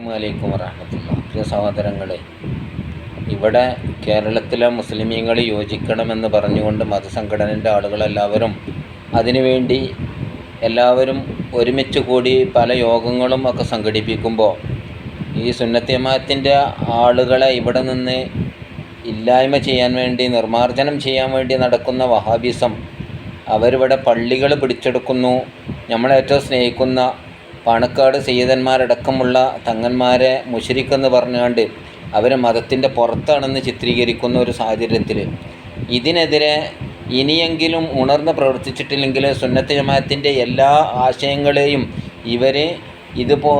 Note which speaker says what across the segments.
Speaker 1: അസ്സാമലൈക്കും വറഹമത്തുള്ള പ്രിയ സഹോദരങ്ങളെ ഇവിടെ കേരളത്തിലെ മുസ്ലിമീങ്ങൾ യോജിക്കണമെന്ന് പറഞ്ഞുകൊണ്ട് മതസംഘടനന്റെ ആളുകളെല്ലാവരും അതിനുവേണ്ടി എല്ലാവരും ഒരുമിച്ച് കൂടി പല യോഗങ്ങളും ഒക്കെ സംഘടിപ്പിക്കുമ്പോൾ ഈ സുന്നത്തിയമാത്തിന്റെ ആളുകളെ ഇവിടെ നിന്ന് ഇല്ലായ്മ ചെയ്യാൻ വേണ്ടി നിർമ്മാർജനം ചെയ്യാൻ വേണ്ടി നടക്കുന്ന വഹാബിസം അവരിവിടെ പള്ളികൾ പിടിച്ചെടുക്കുന്നു. നമ്മളേറ്റവും സ്നേഹിക്കുന്ന പാണക്കാട് സയ്യിദന്മാരടക്കമുള്ള തങ്ങന്മാരെ മുഷരിക്കെന്ന് പറഞ്ഞുകൊണ്ട് അവരെ മതത്തിന്റെ പുറത്താണെന്ന് ചിത്രീകരിക്കുന്ന ഒരു സാഹചര്യത്തിൽ ഇതിനെതിരെ ഇനിയെങ്കിലും ഉണർന്ന് പ്രവർത്തിച്ചിട്ടില്ലെങ്കിൽ സുന്നത്ത് ജമാഅത്തിന്റെ എല്ലാ ആശയങ്ങളെയും ഇവർ ഇതിപ്പോൾ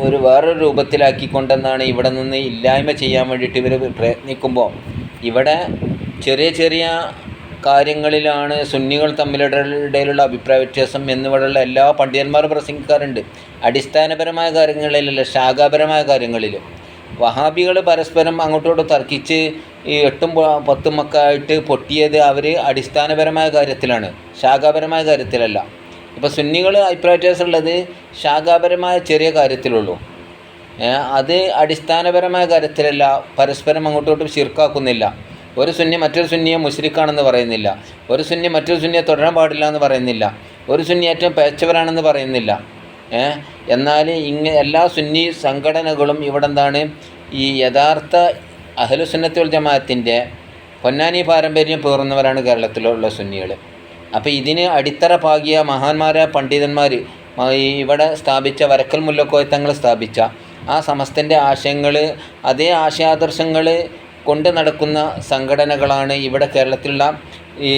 Speaker 1: ഒരു വേറൊരു രൂപത്തിലാക്കിക്കൊണ്ടെന്നാണ് ഇവിടെ നിന്ന് ഇല്ലായ്മ ചെയ്യാൻ വേണ്ടിയിട്ട് ഇവർ പ്രയത്നിക്കുമ്പോൾ ഇവിടെ ചെറിയ ചെറിയ കാര്യങ്ങളിലാണ് സുന്നികൾ തമ്മിലിടയിലുള്ള അഭിപ്രായ വ്യത്യാസം എന്നിവയുള്ള എല്ലാ പണ്ഡിതന്മാരും പ്രസംഗിക്കാറുണ്ട്. അടിസ്ഥാനപരമായ കാര്യങ്ങളിലല്ല ശാഖാപരമായ കാര്യങ്ങളിൽ വഹാബികൾ പരസ്പരം അങ്ങോട്ടോട്ട് തർക്കിച്ച് ഈ എട്ടും പത്തും ഒക്കെ ആയിട്ട് പൊട്ടിയത് അവർ അടിസ്ഥാനപരമായ കാര്യത്തിലാണ് ശാഖാപരമായ കാര്യത്തിലല്ല. ഇപ്പോൾ സുന്നികൾ അഭിപ്രായ വ്യത്യാസം ഉള്ളത് ശാഖാപരമായ ചെറിയ കാര്യത്തിലുള്ളൂ. അത് അടിസ്ഥാനപരമായ കാര്യത്തിലല്ല പരസ്പരം അങ്ങോട്ടോട്ടും ശിർക്കാക്കുന്നില്ല. ഒരു സുന്നി മറ്റൊരു സുന്നിയെ മുശ്രിക്കാണെന്ന് പറയുന്നില്ല. ഒരു സുന്നി മറ്റൊരു സുന്നിയെ തുടരാൻ പാടില്ല എന്ന് പറയുന്നില്ല. ഒരു സുന്നി ഏറ്റവും പേച്ചവരാണെന്ന് പറയുന്നില്ല. എന്നാൽ ഇങ്ങ എല്ലാ സുന്നി സംഘടനകളും ഇവിടെ എന്താണ് ഈ യഥാർത്ഥ അഹലുസുന്നത്തുൽ ജമാഅത്തിന്റെ പൊന്നാനി പാരമ്പര്യം പേറുന്നവരാണ് കേരളത്തിലുള്ള സുന്നികൾ. അപ്പോൾ ഇതിന് അടിത്തറ പാകിയ മഹാന്മാരായ പണ്ഡിതന്മാർ ഇവിടെ സ്ഥാപിച്ച വരക്കൽ മുല്ലക്കോയത്തങ്ങൾ സ്ഥാപിച്ച ആ സമസ്തന്റെ ആശയങ്ങൾ അതേ ആശയാദർശങ്ങൾ കൊണ്ട് നടക്കുന്ന സംഘടനകളാണ് ഇവിടെ കേരളത്തിലുള്ള ഈ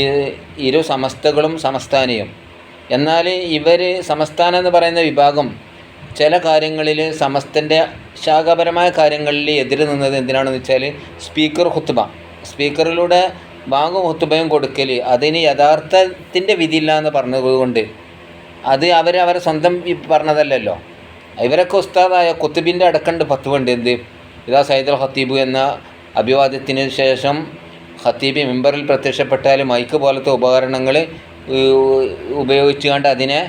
Speaker 1: ഇരു സമസ്തകളും സമസ്ഥാനയും. എന്നാൽ ഇവർ സമസ്ഥാനം എന്ന് പറയുന്ന വിഭാഗം ചില കാര്യങ്ങളിൽ സമസ്തന്റെ ശാഖാപരമായ കാര്യങ്ങളിൽ എതിര് നിന്നത് എന്തിനാണെന്ന് വെച്ചാൽ സ്പീക്കർ ഹുത്തുബ. സ്പീക്കറിലൂടെ ബാങ്കും ഹുത്തുബയും കൊടുക്കൽ അതിന് യഥാർത്ഥത്തിന്റെ വിധിയില്ല എന്ന് പറഞ്ഞതുകൊണ്ട് അത് അവർ അവരെ സ്വന്തം പറഞ്ഞതല്ലല്ലോ. ഇവരൊക്കെ ഉസ്താദായ കുത്തുബിന്റെ അടക്കണ്ട് പത്തുവുണ്ട് എന്ത്? ഇതാ സൈദുൽ ഹത്തീബ് എന്ന അഭിവാദ്യത്തിന് ശേഷം ഖത്തീബ് മെമ്പറിൽ പ്രത്യക്ഷപ്പെട്ടാൽ മൈക്ക് പോലത്തെ ഉപകരണങ്ങൾ ഉപയോഗിച്ചുകൊണ്ട് അതിനെ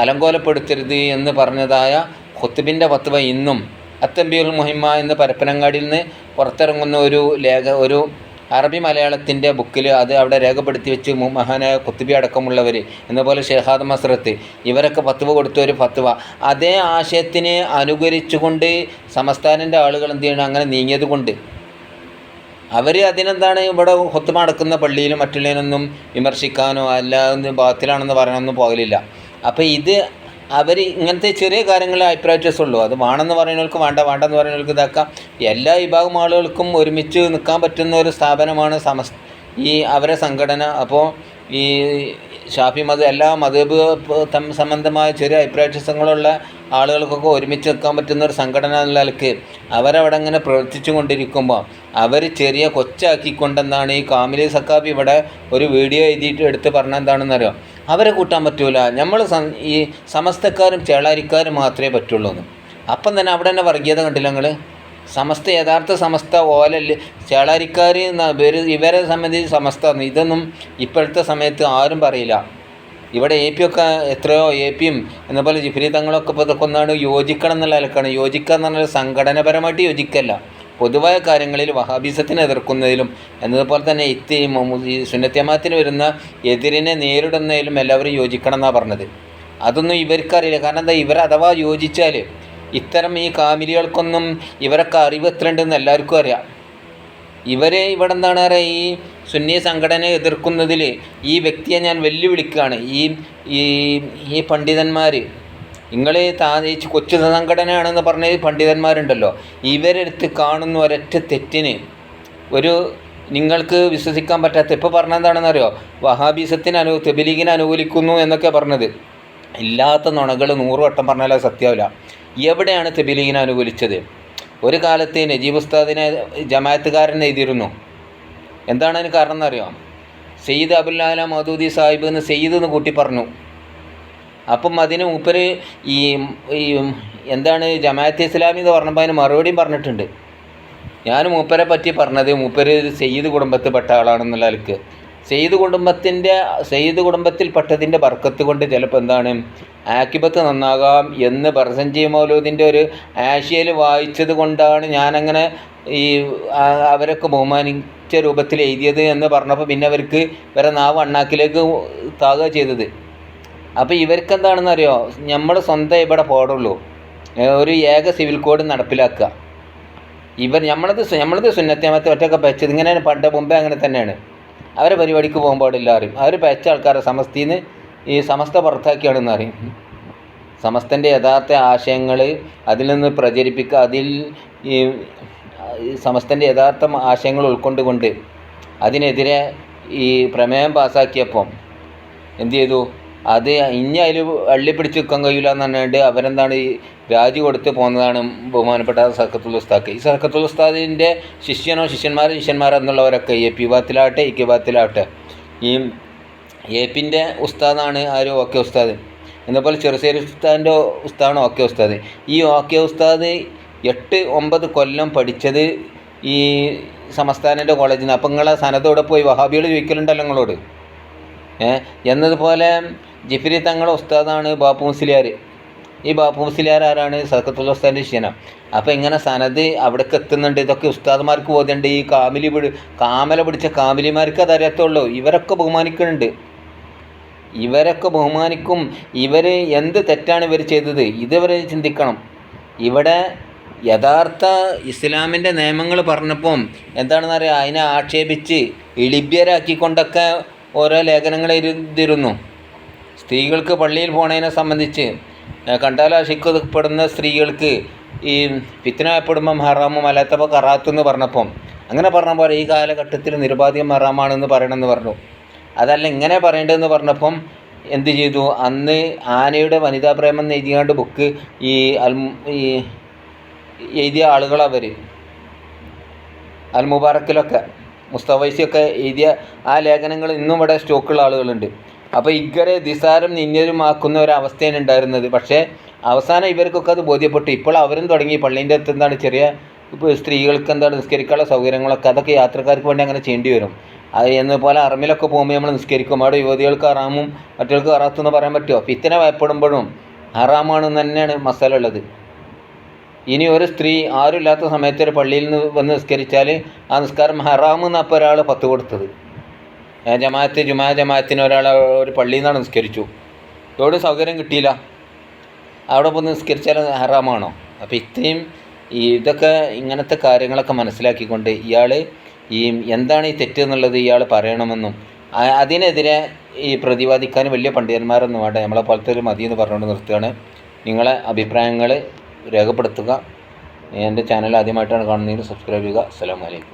Speaker 1: അലങ്കോലപ്പെടുത്തരുത് എന്ന് പറഞ്ഞതായ ഖുത്തുബിന്റെ ഫത്വ ഇന്നും അത്തമ്പിയുൽ മുഹിമ്മ എന്ന് പരപ്പനങ്ങാടിയിൽ നിന്ന് പുറത്തിറങ്ങുന്ന ഒരു ലേഖ ഒരു അറബി മലയാളത്തിന്റെ ബുക്കിൽ അത് അവിടെ രേഖപ്പെടുത്തി വെച്ച് മഹാനായ കുത്തുബി അടക്കമുള്ളവർ എന്നപോലെ ഷെഹാദ് മസ്രത്ത് ഇവരൊക്കെ ഫത്വ കൊടുത്ത ഒരു ഫത്വ. അതേ ആശയത്തിന് അനുകരിച്ചുകൊണ്ട് സംസ്ഥാനന്റെ ആളുകൾ എന്ത് ചെയ്യണം? അങ്ങനെ നീങ്ങിയത് കൊണ്ട് അവർ അതിനെന്താണ് ഇവിടെ ഹൊത്തുമ നടക്കുന്ന പള്ളിയിലും മറ്റുള്ളതിനൊന്നും വിമർശിക്കാനോ അല്ല ഭാഗത്തിലാണെന്ന് പറയാനൊന്നും പോകലില്ല. അപ്പോൾ ഇത് അവർ ഇങ്ങനത്തെ ചെറിയ കാര്യങ്ങളെ അഭിപ്രായ ഉള്ളൂ അത് വേണമെന്ന് പറയുന്നവർക്ക് വേണ്ട വേണ്ടെന്ന് പറയുന്നവർക്ക് ഇതാക്കാം. എല്ലാ വിഭാഗം ആളുകൾക്കും ഒരുമിച്ച് നിൽക്കാൻ പറ്റുന്ന ഒരു സ്ഥാപനമാണ് സമസ് ഈ അവരെ സംഘടന. അപ്പോൾ ഈ ഷാഫി മത എല്ലാ മതബ് തം സംബന്ധമായ ചെറിയ അഭിപ്രായങ്ങളുള്ള ആളുകൾക്കൊക്കെ ഒരുമിച്ച് നിൽക്കാൻ പറ്റുന്ന ഒരു സംഘടന എന്നുള്ള നിലയ്ക്ക് അവരവിടെ ഇങ്ങനെ പ്രവർത്തിച്ചു കൊണ്ടിരിക്കുമ്പോൾ അവർ ചെറിയ കൊച്ചാക്കിക്കൊണ്ടെന്നാണ് ഈ കാമിലി സക്കാബ് ഇവിടെ ഒരു വീഡിയോ എഴുതിയിട്ട് എടുത്ത് പറഞ്ഞ എന്താണെന്ന് അറിയാം അവരെ കൂട്ടാൻ പറ്റൂല. നമ്മൾ ഈ സമസ്തക്കാരും ചേളാരിക്കാരും മാത്രമേ പറ്റുള്ളൂ എന്ന്. അപ്പം തന്നെ അവിടെ തന്നെ വർഗീയത കണ്ടില്ല നിങ്ങൾ സമസ്ത യഥാർത്ഥ സമസ്ത ഓലല്ല ചേളാരിക്കാർ ഇവരെ സംബന്ധിച്ച് സമസ്ത ഇതൊന്നും ഇപ്പോഴത്തെ സമയത്ത് ആരും പറയില്ല. ഇവിടെ എ പി ഒക്കെ എത്രയോ എ പിയും എന്നപോലെ ജിഫ്രി തങ്ങളൊക്കെ ഇപ്പോൾ ഇതൊക്കെ ഒന്നാണ് യോജിക്കണം എന്നുള്ള നിലക്കാണ്. യോജിക്കുക എന്ന് പറഞ്ഞാൽ സംഘടനപരമായിട്ട് യോജിക്കല്ല. പൊതുവായ കാര്യങ്ങളിൽ വഹാബിസത്തിനെ എതിർക്കുന്നതിലും എന്നതുപോലെ തന്നെ ഇത്തി ഈ സുന്നത്യമാത്തിന് വരുന്ന എതിരിനെ നേരിടുന്നതിലും എല്ലാവരും യോജിക്കണം എന്നാണ് പറഞ്ഞത്. അതൊന്നും ഇവർക്കറിയില്ല. കാരണം എന്താ? ഇവർ അഥവാ യോജിച്ചാൽ ഇത്തരം ഈ കാമിലികൾക്കൊന്നും ഇവരൊക്കെ അറിവ് എത്ര ഉണ്ടെന്ന് എല്ലാവർക്കും അറിയാം. ഇവരെ ഇവിടെ എന്താണ് പറയുക? ഈ സുന്നി സംഘടനയെ എതിർക്കുന്നതിൽ ഈ വ്യക്തിയെ ഞാൻ വെല്ലുവിളിക്കുകയാണ്. ഈ ഈ പണ്ഡിതന്മാർ നിങ്ങൾ താ ഈ കൊച്ചു സംഘടനയാണെന്ന് പറഞ്ഞ പണ്ഡിതന്മാരുണ്ടല്ലോ. ഇവരെടുത്ത് കാണുന്ന ഒരൊറ്റ തെറ്റിന് ഒരു നിങ്ങൾക്ക് വിശ്വസിക്കാൻ പറ്റാത്ത ഇപ്പോൾ പറഞ്ഞെന്താണെന്നറിയോ വഹാബീസത്തിന് അനു തെബിലീഗിനെ അനുകൂലിക്കുന്നു എന്നൊക്കെ പറഞ്ഞത്. ഇല്ലാത്ത നുണകൾ നൂറ് വട്ടം പറഞ്ഞാൽ സത്യാവില്ല. എവിടെയാണ് തെബിലീഗിനെ അനുകൂലിച്ചത്? ഒരു കാലത്ത് നജീബ് ഉസ്താദിനെ ജമാഅത്തുകാരൻ എഴുതിയിരുന്നു. എന്താണ് അതിന് കാരണം എന്നറിയോ സെയ്ദ് അബുല്ലാല മധൂദി സാഹിബ് എന്ന് സെയ്ദ് എന്ന് കൂട്ടി പറഞ്ഞു. അപ്പം അതിന് മൂപ്പര് ഈ ഈ എന്താണ് ജമാഅത്ത് ഇസ്ലാമി എന്ന് പറഞ്ഞപ്പോൾ അതിന് മറുപടിയും പറഞ്ഞിട്ടുണ്ട്. ഞാൻ മൂപ്പരെ പറ്റി പറഞ്ഞത് മൂപ്പര് സെയ്ദ് കുടുംബത്തിൽപ്പെട്ട ആളാണെന്നുള്ള നിലയ്ക്ക്. സെയ്ദ് കുടുംബത്തിന്റെ സെയ്ദ് കുടുംബത്തിൽപ്പെട്ടതിന്റെ ബർക്കത്ത് കൊണ്ട് ചിലപ്പോൾ എന്താണ് ആക്കിബത്ത് നന്നാകാം എന്ന് ബർസഞ്ചി മൗലൂദിന്റെ ഒരു ആശയൽ വായിച്ചത് കൊണ്ടാണ് ഞാനങ്ങനെ ഈ അവരൊക്കെ ബഹുമാനിച്ച രൂപത്തിൽ എഴുതിയത് എന്ന് പറഞ്ഞപ്പോൾ പിന്നെ അവർക്ക് ഇവരെ നാവ് അണ്ണാക്കിലേക്ക് താകുക ചെയ്തത്. അപ്പോൾ ഇവർക്ക് എന്താണെന്ന് അറിയോ നമ്മൾ സ്വന്തം ഇവിടെ പോടുള്ളൂ. ഒരു ഏക സിവിൽ കോഡ് നടപ്പിലാക്കുക. ഇവർ നമ്മളത് നമ്മളത് സുന്നത്തേമത്തെ ഒറ്റക്കെ പച്ചത് ഇങ്ങനെ പണ്ട് മുമ്പേ അങ്ങനെ തന്നെയാണ്. അവരെ പരിപാടിക്ക് പോകാൻ പാടില്ല അറിയും അവർ പച്ച ആൾക്കാരെ സമസ്തിന്ന് ഈ സമസ്ത പുറത്താക്കിയാണെന്ന് അറിയും സമസ്തന്റെ യഥാർത്ഥ ആശയങ്ങൾ അതിൽ നിന്ന് പ്രചരിപ്പിക്കുക. അതിൽ ഈ സമസ്തന്റെ യഥാർത്ഥ ആശയങ്ങൾ ഉൾക്കൊണ്ടുകൊണ്ട് അതിനെതിരെ ഈ പ്രമേയം പാസ്സാക്കിയപ്പം എന്തു ചെയ്തു? അത് ഇനി അതിൽ അള്ളി പിടിച്ച് നിൽക്കാൻ കഴിയില്ല എന്ന് പറഞ്ഞുകൊണ്ട് അവരെന്താണ് ഈ രാജി കൊടുത്ത് പോകുന്നതാണ് ബഹുമാനപ്പെട്ട സർക്കത്തുൽ ഉസ്താദ്. ഈ സർക്കത്തുൽ ഉസ്താദിന്റെ ശിഷ്യനോ ശിഷ്യന്മാർ ശിഷ്യന്മാർ എന്നുള്ളവരൊക്കെ എ പി ബാത്തിലാവട്ടെ ഇ ബാത്തിലാവട്ടെ. ഈ എ പിന്റെ ഉസ്താദാണ് ആര്? ഓക്കെ ഉസ്താദ്. എന്നപോലെ ചെറുശ്ശേരി ഉസ്താദിന്റെ ഉസ്താദാണ് ഓക്കെ ഉസ്താദ്. ഈ ഓക്കെ ഉസ്താദ് എട്ട് ഒമ്പത് കൊല്ലം പഠിച്ചത് ഈ സംസ്ഥാനന്റെ കോളേജിൽ നിന്ന് അപ്പം നിങ്ങളെ സനത്തോടെ പോയി വഹാബികൾ ചോദിക്കലുണ്ടല്ലോ നിങ്ങളോട് എന്നതുപോലെ ജിഫിരി തങ്ങളുടെ ഉസ്താദാണ് ബാപ്പു മുസ്ലിയാർ. ഈ ബാപ്പു മുസ്ലിയാർ ആരാണ്? സദക്കത്തുള്ള ഉസ്താദിന്റെ ശിഷ്യനാണ്. അപ്പോൾ ഇങ്ങനെ സനത് അവിടേക്ക് എത്തുന്നുണ്ട്. ഇതൊക്കെ ഉസ്താദ്മാർക്ക് ബോധ്യമുണ്ട്. ഈ കാമിലി പിടി കാമല പിടിച്ച കാമിലിമാർക്ക് അതറിയത്തുള്ളൂ ഇവരൊക്കെ ബഹുമാനിക്കുന്നുണ്ട്. ഇവരൊക്കെ ബഹുമാനിക്കും. ഇവർ എന്ത് തെറ്റാണ് ഇവർ ചെയ്തത്? ഇതവരെ ചിന്തിക്കണം. ഇവിടെ യഥാർത്ഥ ഇസ്ലാമിന്റെ നിയമങ്ങൾ പറഞ്ഞപ്പം എന്താണെന്ന് അറിയാം? അതിനെ ആക്ഷേപിച്ച് ഇളിബ്യരാക്കിക്കൊണ്ടൊക്കെ ഓരോ ലേഖനങ്ങൾ എഴുതിയിരുന്നു. സ്ത്രീകൾക്ക് പള്ളിയിൽ പോണതിനെ സംബന്ധിച്ച് കണ്ടാലാശിക്കപ്പെടുന്ന സ്ത്രീകൾക്ക് ഈ ഫിത്തനപ്പെടുമ്പം ഹറാമും അല്ലാത്തപ്പോൾ കറാത്തു എന്ന് പറഞ്ഞപ്പം അങ്ങനെ പറഞ്ഞ പോലെ ഈ കാലഘട്ടത്തിൽ നിരുപാധികം ഹറാമാണെന്ന് പറയണമെന്ന് പറഞ്ഞു. അതല്ല ഇങ്ങനെ പറയേണ്ടതെന്ന് പറഞ്ഞപ്പം എന്ത് ചെയ്തു? അന്ന് ആനയുടെ വനിതാ പ്രേമം എഴുതിയാണ്ട് ബുക്ക് ഈ അൽ ഈ എഴുതിയ ആളുകളവർ അൽ മുബാറക്കിലൊക്കെ മുസ്തവൈസിയൊക്കെ എഴുതിയ ആ ലേഖനങ്ങൾ ഇന്നും ഇവിടെ സ്റ്റോക്കുള്ള ആളുകളുണ്ട്. അപ്പോൾ ഇങ്ങനെ നിസാരം നിന്യരുമാക്കുന്ന ഒരവസ്ഥയാണ് ഉണ്ടായിരുന്നത്. പക്ഷേ അവസാനം ഇവർക്കൊക്കെ അത് ബോധ്യപ്പെട്ടു. ഇപ്പോൾ അവരും തുടങ്ങി. പള്ളീന്റെ അടുത്ത് എന്താണ് ചെറിയ ഇപ്പോൾ സ്ത്രീകൾക്ക് എന്താണ് നിസ്കരിക്കാനുള്ള സൗകര്യങ്ങളൊക്കെ അതൊക്കെ യാത്രക്കാർക്ക് വേണ്ടി അങ്ങനെ ചെയ്യേണ്ടി വരും. അത് എന്നപോലെ അറമിലൊക്കെ പോകുമ്പോൾ നമ്മൾ നിസ്കരിക്കും. അവിടെ യുവതികൾക്ക് അറാമും മറ്റുകൾക്ക് അറാത്തെന്ന് പറയാൻ പറ്റുമോ? ഫിത്തന ഭയപ്പെടുമ്പോഴും ഹറാമാണെന്ന് തന്നെയാണ് മസാല ഉള്ളത്. ഇനി ഒരു സ്ത്രീ ആരുമില്ലാത്ത സമയത്ത് ഒരു പള്ളിയിൽ നിന്ന് വന്ന് നിസ്കരിച്ചാൽ ആ നിസ്കാരം ഹറാമെന്നപ്പോൾ ഒരാൾ പത്ത് കൊടുത്തത്. ജമാഅത്ത് ജുമാ ജമാഅത്തിന് ഒരാൾ ഒരു പള്ളിയിൽ നിന്നാണ് നിസ്കരിച്ചു. എവിടെ സൗകര്യം കിട്ടിയില്ല. അവിടെ പോയി നിസ്കരിച്ചാൽ ഹറാമാണോ? അപ്പോൾ ഇത്രയും ഇതൊക്കെ ഇങ്ങനത്തെ കാര്യങ്ങളൊക്കെ മനസ്സിലാക്കിക്കൊണ്ട് ഇയാൾ ഈ എന്താണ് ഈ തെറ്റ് എന്നുള്ളത് ഇയാൾ പറയണമെന്നും അതിനെതിരെ ഈ പ്രതിവാദിക്കാൻ വലിയ പണ്ഡിതന്മാരൊന്നും വേണ്ട. നമ്മളെ പോലത്തെ ഒരു മതി എന്ന് പറഞ്ഞുകൊണ്ട് നിർത്തുകയാണ്. നിങ്ങളെ അഭിപ്രായങ്ങൾ രേഖപ്പെടുത്തുക. എന്റെ ചാനൽ ആദ്യമായിട്ടാണ് കാണുന്നതെങ്കിൽ സബ്സ്ക്രൈബ് ചെയ്യുക. അസ്സാം അലൈക്കും.